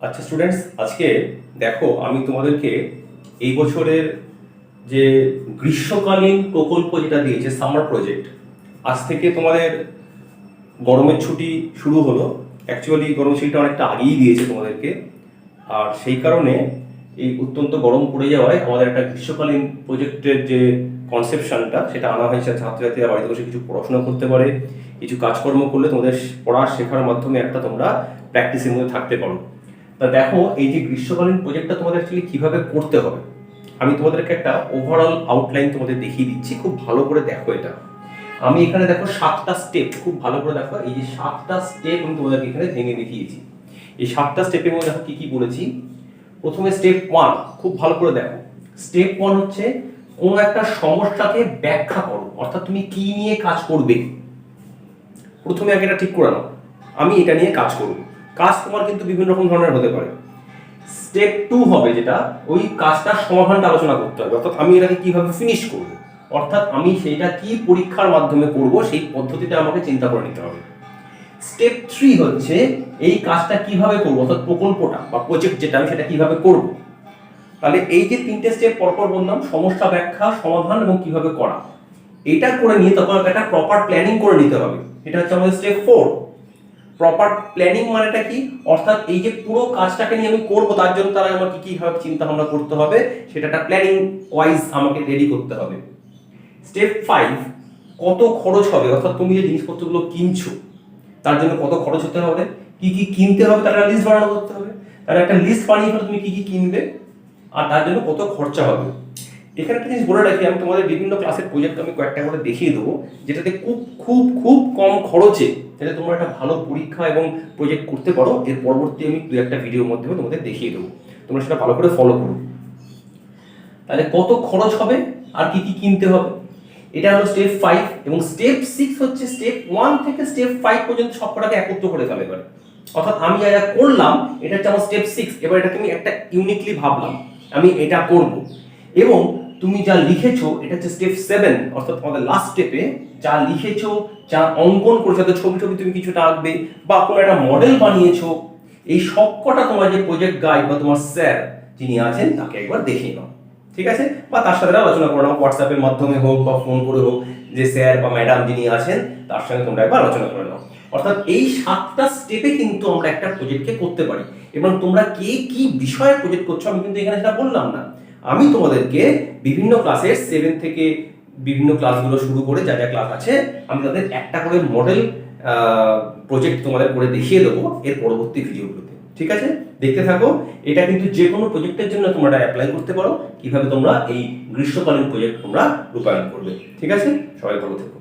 আচ্ছা স্টুডেন্টস আজকে দেখো আমি তোমাদেরকে এই বছরের যে গ্রীষ্মকালীন প্রকল্প যেটা দিয়েছে সামার প্রজেক্ট আজ থেকে তোমাদের গরমের ছুটি শুরু হলো। অ্যাকচুয়ালি গরম ছুটিটা অনেকটা আগেই দিয়েছে তোমাদেরকে। আর সেই কারণে এই অত্যন্ত গরম পড়ে যাওয়ায় আমাদের একটা গ্রীষ্মকালীন প্রজেক্টের যে কনসেপশনটা সেটা আনা হয়েছে। ছাত্রছাত্রীরা বাড়িতে বসে কিছু পড়াশোনা করতে পারে, কিছু কাজকর্ম করলে তোমাদের পড়া শেখার মাধ্যমে একটা তোমরা প্র্যাকটিসের মধ্যে থাকতে পারো। তা দেখো, এই যে গ্রীষ্মকালীন প্রজেক্টটা তোমাদের অ্যাকচুয়ালি কীভাবে করতে হবে? আমি তোমাদেরকে একটা ওভারঅল আউটলাইন তোমাদের দেখিয়ে দিচ্ছি, খুব ভালো করে দেখো এটা। আমি এখানে দেখো সাতটা স্টেপ খুব ভালো করে দেখো, এই যে সাতটা স্টেপ আমি তোমাদেরকে এখানে ভেঙে দেখিয়েছি। এই সাতটা স্টেপের মধ্যে দেখো কি কি বলেছি? প্রথমে স্টেপ ওয়ান খুব ভালো করে দেখো। স্টেপ ওয়ান হচ্ছে কোনো একটা সমস্যাকে ব্যাখ্যা করো, অর্থাৎ তুমি কি নিয়ে কাজ করবে? প্রথমে আগে এটা ঠিক করে নাও। আমি এটা নিয়ে কাজ করব। কাজ তোমার কিন্তু বিভিন্ন রকম ধরনের হতে পারে। স্টেপ টু হবে যেটা, ওই কাজটার সমাধানটা আলোচনা করতে হবে। অর্থাৎ আমি এটাকে কীভাবে ফিনিশ করব? অর্থাৎ আমি সেইটা কি পরীক্ষার মাধ্যমে করব, সেই পদ্ধতিটা আমাকে চিন্তা করে নিতে হবে। স্টেপ থ্রি হচ্ছে, এই কাজটা কীভাবে করব? অর্থাৎ প্রকল্পটা বা প্রজেক্ট যেটা, আমি সেটা কীভাবে করব? তাহলে এই যে তিনটে স্টেপ পরপর বললাম, সমস্যা ব্যাখ্যা, সমাধান এবং কীভাবে করা। এটা করে নিয়ে তখন একটা প্রপার প্ল্যানিং করে নিতে হবে। এটা হচ্ছে আমাদের স্টেপ ফোর প্রপার প্ল্যানিং মানেটা কি? অর্থাৎ এই যে পুরো কাজটাকে নিয়ে আমি করব, তার জন্য তারা আমাকে কীভাবে চিন্তা ভাবনা করতে হবে সেটা একটা প্ল্যানিং ওয়াইজ আমাকে রেডি করতে হবে। স্টেপ ফাইভ কত খরচ হবে? অর্থাৎ তুমি যে জিনিসপত্রগুলো কিনছো, তার জন্য কত খরচ হতে হবে? কি কি কিনতে হবে, তার একটা লিস্ট বানানো করতে হবে। তার একটা লিস্ট বানিয়ে তুমি কি কি কিনবে, আর তার জন্য কত খরচা হবে। এখানে একটা জিনিস বলে রাখি, আমি তোমাদের বিভিন্ন ক্লাসের প্রজেক্ট আমি কয়েকটা করে দেখিয়ে দেবো, যেটাতে খুব খুব খুব কম খরচে যাতে তোমরা একটা ভালো পরীক্ষা এবং প্রজেক্ট করতে পারো, এর পরবর্তী আমি দু একটা ভিডিওর মাধ্যমে তোমাদের দেখিয়ে দেবো। তোমরা সেটা ভালো করে ফলো করো। তাহলে কত খরচ হবে আর কি কি কিনতে হবে? এটা হলো স্টেপ ফাইভ এবং স্টেপ সিক্স হচ্ছে স্টেপ ওয়ান থেকে স্টেপ ফাইভ পর্যন্ত সবকটাকে একত্র করে ফেলে এবার। অর্থাৎ আমি যা যা করলাম, এটা হচ্ছে আমার স্টেপ সিক্স এবার এটাকে আমি একটা ইউনিকলি ভাবলাম, আমি এটা করব। এবং তুমি যা লিখেছো, এটা হচ্ছে স্টেপ সেভেন অর্থাৎ তোমাদের লাস্ট স্টেপে যা লিখেছো, যা অঙ্কন করেছ ছবি ছবি তুমি কিছুটা আঁকবে বা কোনো একটা মডেল বানিয়েছো, এই সবকটা তোমার যে প্রজেক্ট গাইড বা তোমার স্যার যিনি আছেন, তাকে একবার দেখিয়ে নাও। ঠিক আছে? বা তার সাথে আলোচনা করে নাও হোয়াটসঅ্যাপের মাধ্যমে হোক বা ফোন করে হোক, যে স্যার বা ম্যাডাম যিনি আছেন, তার সঙ্গে তোমরা একবার আলোচনা করে নাও। অর্থাৎ এই সাতটা স্টেপে কিন্তু আমরা একটা প্রজেক্টকে করতে পারি। এবং তোমরা কে কি বিষয়ে প্রজেক্ট করছ, আমি কিন্তু এখানে সেটা বললাম না। আমি তোমাদেরকে বিভিন্ন ক্লাসের সেভেন থেকে বিভিন্ন ক্লাসগুলো শুরু করে যা যা ক্লাস আছে, আমি তাদের একটা করে মডেল প্রজেক্ট তোমাদের করে দেখিয়ে দেবো এর পরবর্তী ভিডিওগুলোতে ঠিক আছে? দেখতে থাকো, এটা কিন্তু যে কোনো প্রজেক্টের জন্য তোমরা অ্যাপ্লাই করতে পারো, কীভাবে তোমরা এই গ্রীষ্মকালীন প্রজেক্ট তোমরা রূপায়ণ করবে। ঠিক আছে? সবাই ভালো থেকো।